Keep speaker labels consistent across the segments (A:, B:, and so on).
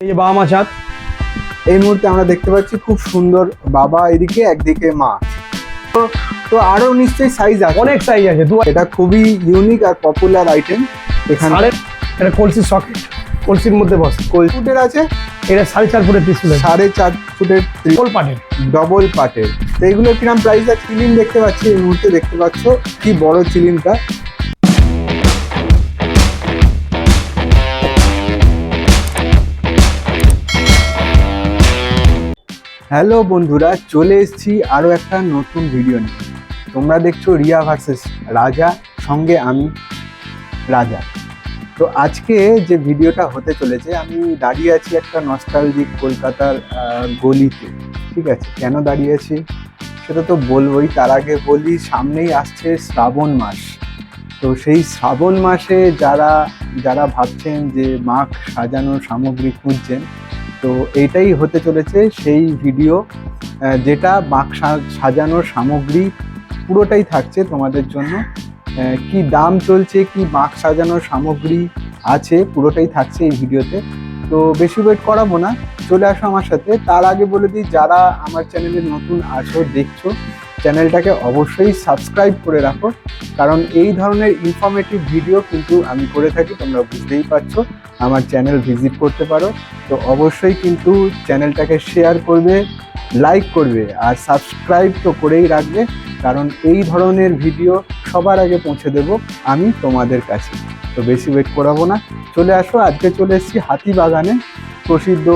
A: এই যে বাবা মা
B: এই মুহূর্তে আমরা দেখতে পাচ্ছি খুব সুন্দর বাবা এদিকে একদিকে মা তো তো আরও নিশ্চয়ই সাইজ আছে।
A: অনেক সাইজ আছে দু
B: এটা খুবই ইউনিক আর পপুলার আইটেম এখানে।
A: এটা কলসির সকেট কলসির মধ্যে বসে।
B: ফুটের আছে?
A: এটা সাড়ে চার ফুটের ত্রিশুল
B: সাড়ে চার ফুটের
A: ফুল পাটের
B: ডবল পাটের তো এইগুলো কিরম প্রাইস আছে? চিলিম দেখতে পাচ্ছি এই মুহূর্তে দেখতে পাচ্ছ। কি বড় চিলিমটা হ্যালো বন্ধুরা, চলে এসেছি আরও একটা নতুন ভিডিও নিয়ে। তোমরা দেখছ রিয়া ভার্সেস রাজা, সঙ্গে আমি, রাজা। তো আজকে যে ভিডিওটা হতে চলেছে, আমি দাঁড়িয়ে আছি একটা নস্টালজিক কলকাতার গলিতে। ঠিক আছে? কেন দাঁড়িয়ে আছি? সেটা তো বলবোই। তার আগে বলি, সামনেই আসছে শ্রাবণ মাস। তো সেই শ্রাবণ মাসে যারা যারা ভাবছেন যে মাখ সাজানোর সামগ্রী খুঁজছেন তো এইটাই হতে চলেছে সেই ভিডিও যেটা সা- সাজানোর সামগ্রী পুরোটাই থাকছে তোমাদের জন্য। কি দাম চলছে, কি মাখ সাজানোর সামগ্রী আছে, পুরোটাই থাকছে এই ভিডিওতে তো বেশি ওয়েট করাবো না, চলে আসো আমার সাথে। তার আগে বলে দিই, যারা আমার চ্যানেলে নতুন আসো, দেখছ চ্যানেলটাকে অবশ্যই সাবস্ক্রাইব করে রাখো। কারণ এই ধরনের ইনফরমেটিভ ভিডিও কিন্তু আমি করে থাকি, তোমরা বুঝতেই পারছ। আমার চ্যানেল ভিজিট করতে পারো। তো অবশ্যই কিন্তু চ্যানেলটাকে শেয়ার করবে লাইক করবে আর সাবস্ক্রাইব তো করেই রাখবে। কারণ এই ধরনের ভিডিও সবার আগে পৌঁছে দেব আমি তোমাদের কাছে। তো বেশি ওয়েট করাবো না। চলে আসো, আজকে চলে এসেছি হাতিবাগানে প্রসিদ্ধ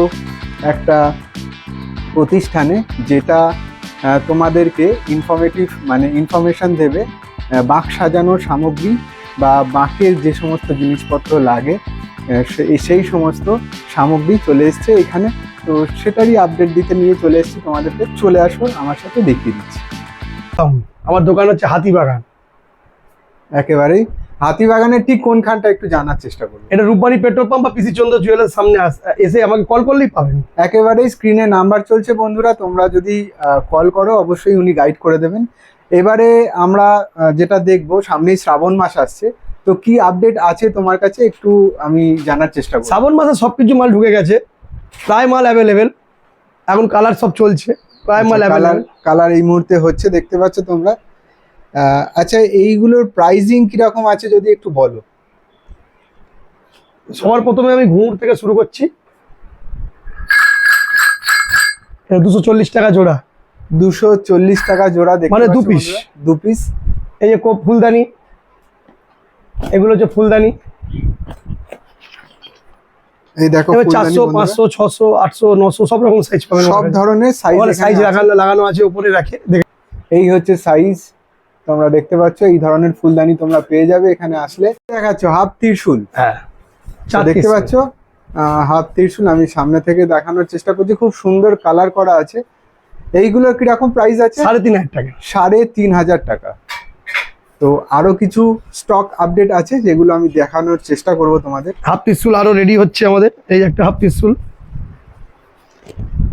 B: একটা প্রতিষ্ঠানে যেটা তোমাদেরকে ইনফরমেটিভ মানে ইনফরমেশন দেবে বাঁক সাজানোর সামগ্রী বা বাঁকের যে সমস্ত জিনিসপত্র লাগে সেই সমস্ত সামগ্রী চলে এসছে এখানে। তো সেটারই আপডেট দিতে নিয়ে চলে এসেছি তোমাদেরকে। চলে আসো আমার সাথে দেখিয়ে দিচ্ছি।
A: আমার দোকান হচ্ছে হাতিবাগান
B: একেবারেই। হাতিবাগানের ঠিক কোনখানটা একটু জানার চেষ্টা করব।
A: এটা রূপবাড়ি পেট্রোল পাম্প বা পিসি চন্দ্র জুয়েলার সামনে এসে আমাকে কল করলেই পাবেন।
B: একেবারেই স্ক্রিনে নাম্বার চলছে বন্ধুরা তোমরা যদি কল করো অবশ্যই উনি গাইড করে দেবেন। এবারে আমরা যেটা দেখব সামনেই শ্রাবণ মাস আসছে। তো কি আপডেট আছে তোমার কাছে? একটু আমি জানার চেষ্টা করি
A: শ্রাবণ মাসে সব কিছু মাল ঢুকে গেছে। প্রায় মাল অ্যাভেলেবেল এখন কালার সব চলছে। প্রায় মাল
B: কালার
A: অ্যাভেলেবেল
B: কালার এই মুহূর্তে হচ্ছে দেখতে পাচ্ছ তোমরা। আচ্ছা এইগুলোর প্রাইজিং কীরকম আছে যদি একটু বলো?
A: সবার প্রথমে আমি ঘুঙুর থেকে শুরু করছি। দুশো চল্লিশ টাকা জোড়া।
B: দুশো চল্লিশ টাকা জোড়া
A: মানে দু
B: পিস দু পিস
A: এই যে কোপ ফুলদানি। এগুলো হচ্ছে ফুলদানি।
B: এই দেখো
A: চারশো পাঁচশো ছশো আটশো নশো সব রকম সাইজ পাবেন
B: সব ধরনের সাইজ
A: সাইজ লাগানো লাগানো আছে উপরে রাখে।
B: এই হচ্ছে সাইজ তোমরা দেখতে পাচ্ছ এই ধরনের ফুলদানি তোমরা পেয়ে যাবে এখানে আসলে। দেখাচ্ছ হাফ ত্রিশুল।
A: হ্যাঁ।
B: দেখতে। পাচ্ছ হাফ ত্রিশুল আমি সামনে থেকে দেখানোর চেষ্টা করছি। খুব সুন্দর কালার করা আছে। এইগুলোর কীরকম প্রাইস আছে?
A: সাড়ে তিন হাজার টাকা।
B: সাড়ে তিন হাজার টাকা। তো আরও কিছু স্টক আপডেট আছে যেগুলো আমি দেখানোর চেষ্টা করব তোমাদের।
A: হাফ পিসুল আরও রেডি হচ্ছে আমাদের। এই একটা হাফ পিসুল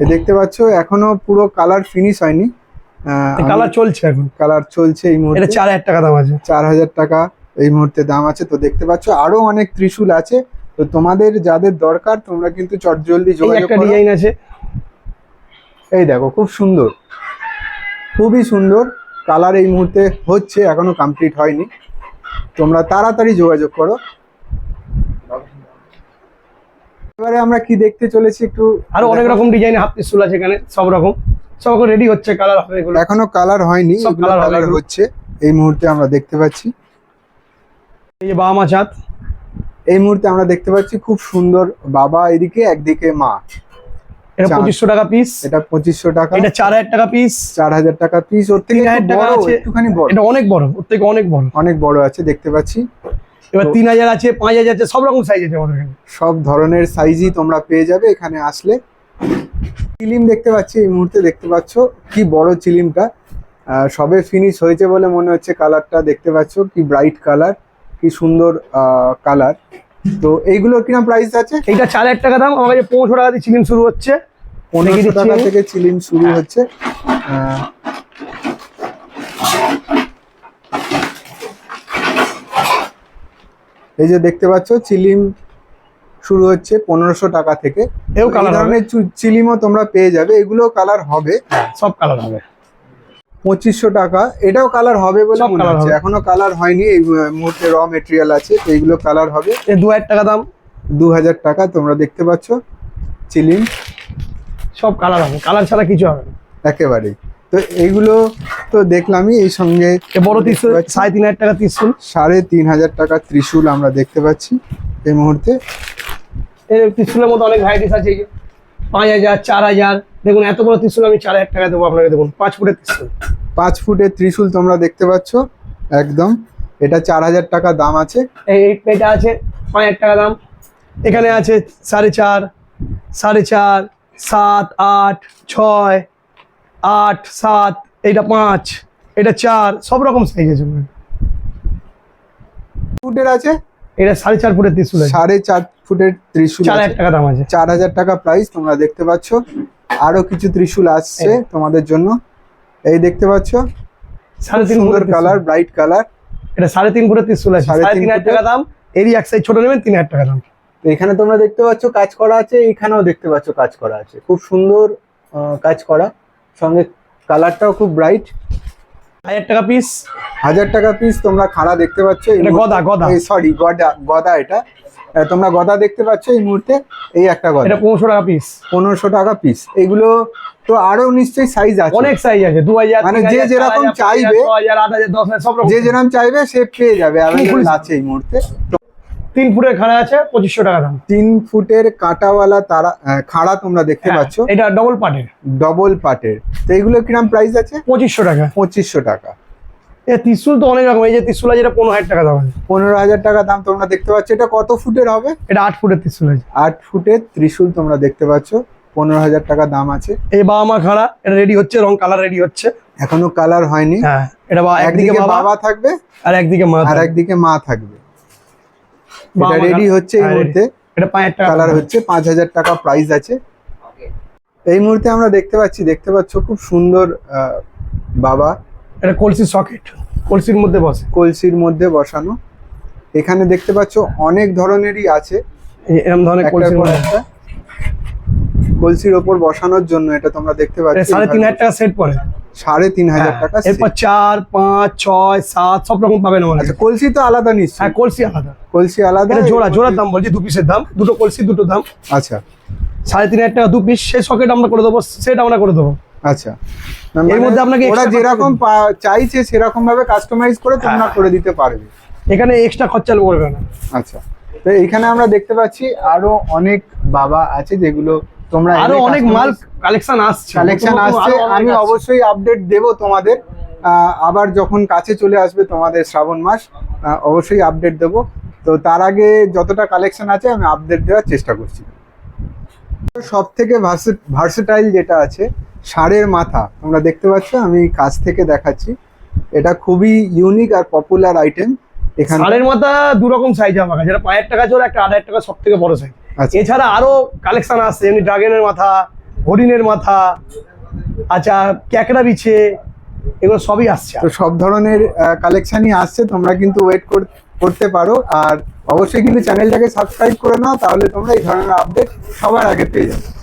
B: এ দেখতে পাচ্ছ এখনও পুরো কালার ফিনিশ হয়নি।
A: কালার চলছে এখন।
B: কালার চলছে এই মুহূর্তে।
A: চার হাজার টাকা দাম আছে।
B: চার হাজার টাকা এই মুহূর্তে দাম আছে। তো দেখতে পাচ্ছ আরও অনেক ত্রিশূল আছে। তো তোমাদের যাদের দরকার তোমরা কিন্তু চটজলদি যোগাযোগ
A: একটা ডিজাইন আছে।
B: এই দেখো খুব সুন্দর। খুবই সুন্দর। কালার এই মুহূর্তে হচ্ছে এখনও কমপ্লিট হয়নি। তোমরা তাড়াতাড়ি যোগাযোগ করো। এবারে আমরা কি দেখতে চলেছি একটু
A: আরও অনেক রকম ডিজাইন হাফ পিসুল আছে এখানে সব রকম। সব রকম রেডি হচ্ছে কালার হবে এগুলো।
B: এখনও কালার হয়নি
A: সব
B: কালার হচ্ছে এই মুহূর্তে আমরা দেখতে পাচ্ছি।
A: এই যে বাবা মা চাঁদ
B: এই মুহূর্তে আমরা দেখতে পাচ্ছি খুব সুন্দর বাবা এদিকে একদিকে মা।
A: এটা
B: চাঁদ।
A: পঁচিশশো টাকা পিস
B: এটা পঁচিশশো টাকা।
A: এটা চার হাজার টাকা পিস
B: চার হাজার টাকা পিস ওর থেকে বড়
A: আছে।
B: একটুখানি বড়।
A: এটা অনেক বড় ওর থেকে অনেক বড়।
B: অনেক বড় আছে দেখতে পাচ্ছি।
A: এবার
B: তো-
A: তিন হাজার আছে পাঁচ হাজার আছে সব রকম সাইজ আছে আমাদের এখানে।
B: সব ধরনের সাইজই তোমরা পেয়ে যাবে এখানে আসলে। চিলিম দেখতে পাচ্ছি এই মুহূর্তে দেখতে পাচ্ছ কি বড় চিলিমটা। সবে ফিনিশ হয়েছে বলে মনে হচ্ছে কালারটা দেখতে পাচ্ছ কি ব্রাইট কালার কি সুন্দর কালার তো এইগুলোর কিনা প্রাইস আছে?
A: এইটা চার হাজার টাকা দাম আমার কাছে পনেরোশো টাকা দিয়ে চিকেন শুরু হচ্ছে।
B: পনেরোশো টাকা থেকে চিলিম শুরু হচ্ছে। আহ, এই যে দেখতে পাচ্ছ চিলিম শুরু হচ্ছে পনেরোশো টাকা থেকে।
A: এও কালার
B: ধরনের চিলিমও তোমরা পেয়ে যাবে। এগুলো কালার হবে।
A: সব কালার হবে।
B: পঁচিশশো টাকা। এটাও কালার হবে বলে মনে হচ্ছে। এখনও কালার হয়নি। এই মুহূর্তে র মেটেরিয়াল আছে তো এইগুলো কালার হবে।
A: দু হাজার টাকা দাম।
B: দু হাজার টাকা তোমরা দেখতে পাচ্ছ। চিলিম।
A: সব কালার হবে কালার ছাড়া কিছু হবে না।
B: একেবারেই। তো এইগুলো তো দেখলামই এই সঙ্গে
A: বড় ত্রিশুল সাড়ে তিন হাজার টাকা ত্রিশুল।
B: সাড়ে তিন হাজার টাকা ত্রিশূল আমরা দেখতে পাচ্ছি এই মুহূর্তে।
A: এই ত্রিশুলের মধ্যে অনেক ভ্যারাইটিস আছে পাঁচ হাজার চার হাজার। দেখুন এত বড় ত্রিশুল আমি চার হাজার টাকা দেবো আপনাকে দেখুন পাঁচ ফুটের ত্রিশুল।
B: পাঁচ ফুটের ত্রিশূল তোমরা দেখতে পাচ্ছ একদম। এটা চার হাজার টাকা দাম আছে।
A: এটা আছে পাঁচ হাজার টাকা দাম। এখানে আছে সাড়ে চার সাড়ে চার সাত আট ছয় আট সাত এটা পাঁচ এটা চার সব রকম সাইজ আছে
B: ফুটের আছে?
A: এটা সাড়ে চার ফুটের ত্রিশুল আছে।
B: সাড়ে চার ফুটের ত্রিশূল
A: চার হাজার টাকা দাম আছে।
B: চার হাজার টাকা প্রাইস তোমরা দেখতে পাচ্ছ। আরও কিছু ত্রিশূল আসছে তোমাদের জন্য। এই দেখতে পাচ্ছ?
A: সাড়ে তিন ফুটের
B: কালার ব্রাইট কালার
A: এটা সাড়ে তিন ফুটের ত্রিশুল আছে।
B: সাড়ে তিন
A: হাজার টাকা দাম। এরই এক সাইজ ছোট নেবেন তিন হাজার টাকা দাম।
B: এখানে তোমরা দেখতে পাচ্ছ কাজ করা আছে এখানেও দেখতে পাচ্ছ কাজ করা আছে। খুব সুন্দর কাজ করা। সঙ্গে কালারটাও খুব ব্রাইট
A: হাজার টাকা পিস
B: হাজার টাকা পিস তোমরা খাড়া দেখতে পাচ্ছ
A: গদা, গদা।
B: সরি গদা গদা এটা। তোমরা গদা দেখতে পাচ্ছ এই মুহূর্তে। এই একটা গদা।
A: এটা পনেরোশো টাকা পিস
B: পনেরোশো টাকা পিস এগুলো তো আরও নিশ্চয়ই সাইজ আছে।
A: অনেক সাইজ আছে দু হাজার
B: মানে যে যেরকম চাইবে, যে যেরকম চাইবে সে পেয়ে যাবে। অ্যাভেলেবল আছে এই মুহূর্তে। তো
A: তিন ফুটের খাড়া আছে পঁচিশশো টাকা দাম।
B: তিন ফুটের কাঁটাওয়ালা তারা খাড়া তোমরা দেখতে
A: হ্যাঁ,
B: পাচ্ছ।
A: এটা ডবল পার্টের
B: ডবল পাটের। তো এইগুলো কিরম প্রাইস আছে?
A: পঁচিশশো টাকা।
B: পঁচিশশো টাকা।
A: এ ত্রিশুল তো অনেক রকম এই যে ত্রিশুল আছে এটা পনেরো হাজার টাকা দাম আছে।
B: পনেরো হাজার টাকা দাম তোমরা দেখতে পাচ্ছ। এটা কত ফুটের হবে?
A: এটা আট ফুটের ত্রিশুল আছে।
B: আট ফুটের ত্রিশূল তোমরা দেখতে পাচ্ছ। পনেরো হাজার টাকা দাম আছে।
A: এই বাবা মা খাড়া এটা রেডি হচ্ছে রং কালার রেডি হচ্ছে।
B: এখনও কালার হয়নি।
A: হ্যাঁ এটা একদিকে বাবা
B: থাকবে
A: আর একদিকে মা
B: আর। একদিকে মা থাকবে। এটা রেডি হচ্ছে এই
A: হ্যাঁ,
B: মুহূর্তে।
A: এটা পাঁচ
B: কালার হচ্ছে পাঁচ হাজার টাকা প্রাইস আছে। এই মুহূর্তে আমরা দেখতে পাচ্ছি দেখতে পাচ্ছ খুব সুন্দর আহ, বাবা।
A: এটা কলসির সকেট কলসির মধ্যে বসে।
B: কলসির মধ্যে বসানো। এখানে দেখতে পাচ্ছ অনেক ধরনেরই আছে।
A: এই এরকম ধরনের কলসির মধ্যে।
B: কলসির ওপর বসানোর জন্য এটা তোমরা দেখতে পাচ্ছ।
A: সাড়ে তিন হাজার টাকা সেট পড়ে।
B: সাড়ে তিন হাজার
A: হ্যাঁ,
B: টাকা
A: এরপর চার পাঁচ ছয় সাত সব রকম পাবেন
B: আচ্ছা কলসি তো আলাদা নিশ্চয়
A: হ্যাঁ কলসি আলাদা।
B: কলসি আলাদা
A: জোড়া জোড়ার দাম বলছি দু পিসের দাম। দুটো কলসি দুটো দাম।
B: আচ্ছা।
A: সাড়ে তিন হাজার টাকা দু পিস সেই সকেট আমরা করে দেবো সেট আমরা করে দেবো।
B: আচ্ছা।
A: এর মধ্যে আপনাকে
B: ওরা যেরকম চাইছে সেরকম ভাবে কাস্টমাইজ করে তোমরা
A: হ্যাঁ।
B: করে দিতে পারবে।
A: এখানে এক্সট্রা খরচা পড়বে না।
B: আচ্ছা। তো এখানে আমরা দেখতে পাচ্ছি আরও অনেক বাবা আছে যেগুলো তোমরা
A: আরও অনেক মাল কালেকশন আসছে।
B: কালেকশন আসছে। আমি অবশ্যই আপডেট দেব তোমাদের। আবার যখন কাছে চলে আসবে তোমাদের শ্রাবণ মাস অবশ্যই আপডেট দেব। তো তার আগে যতটা কালেকশন আছে আমি আপডেট দেওয়ার চেষ্টা করছি। সব থেকে ভার্সেটাইল যেটা আছে ষাঁড়ের মাথা। তোমরা দেখতে পাচ্ছ আমি কাছ থেকে দেখাচ্ছি। এটা খুবই ইউনিক আর পপুলার আইটেম এখানে
A: ষাঁড়ের মাথা দু রকম সাইজ আমার কাছে। যেটা পাঁচ হাজার টাকা জোর একটা হাজার টাকা সব থেকে বড় সাইজ এছাড়া আরও কালেকশন আসছে এমনি ড্রাগনের মাথা হরিণের মাথা আচ্ছা ক্যাকড়া বিছে এগুলো সবই আসছে
B: তো সব ধরনের কালেকশনই আসছে তোমরা কিন্তু ওয়েট করতে পারো। আর অবশ্যই কিন্তু চ্যানেলটাকে সাবস্ক্রাইব করে নাও তাহলে তোমরা এই ধরনের আপডেট সবার আগে পেয়ে যাবে।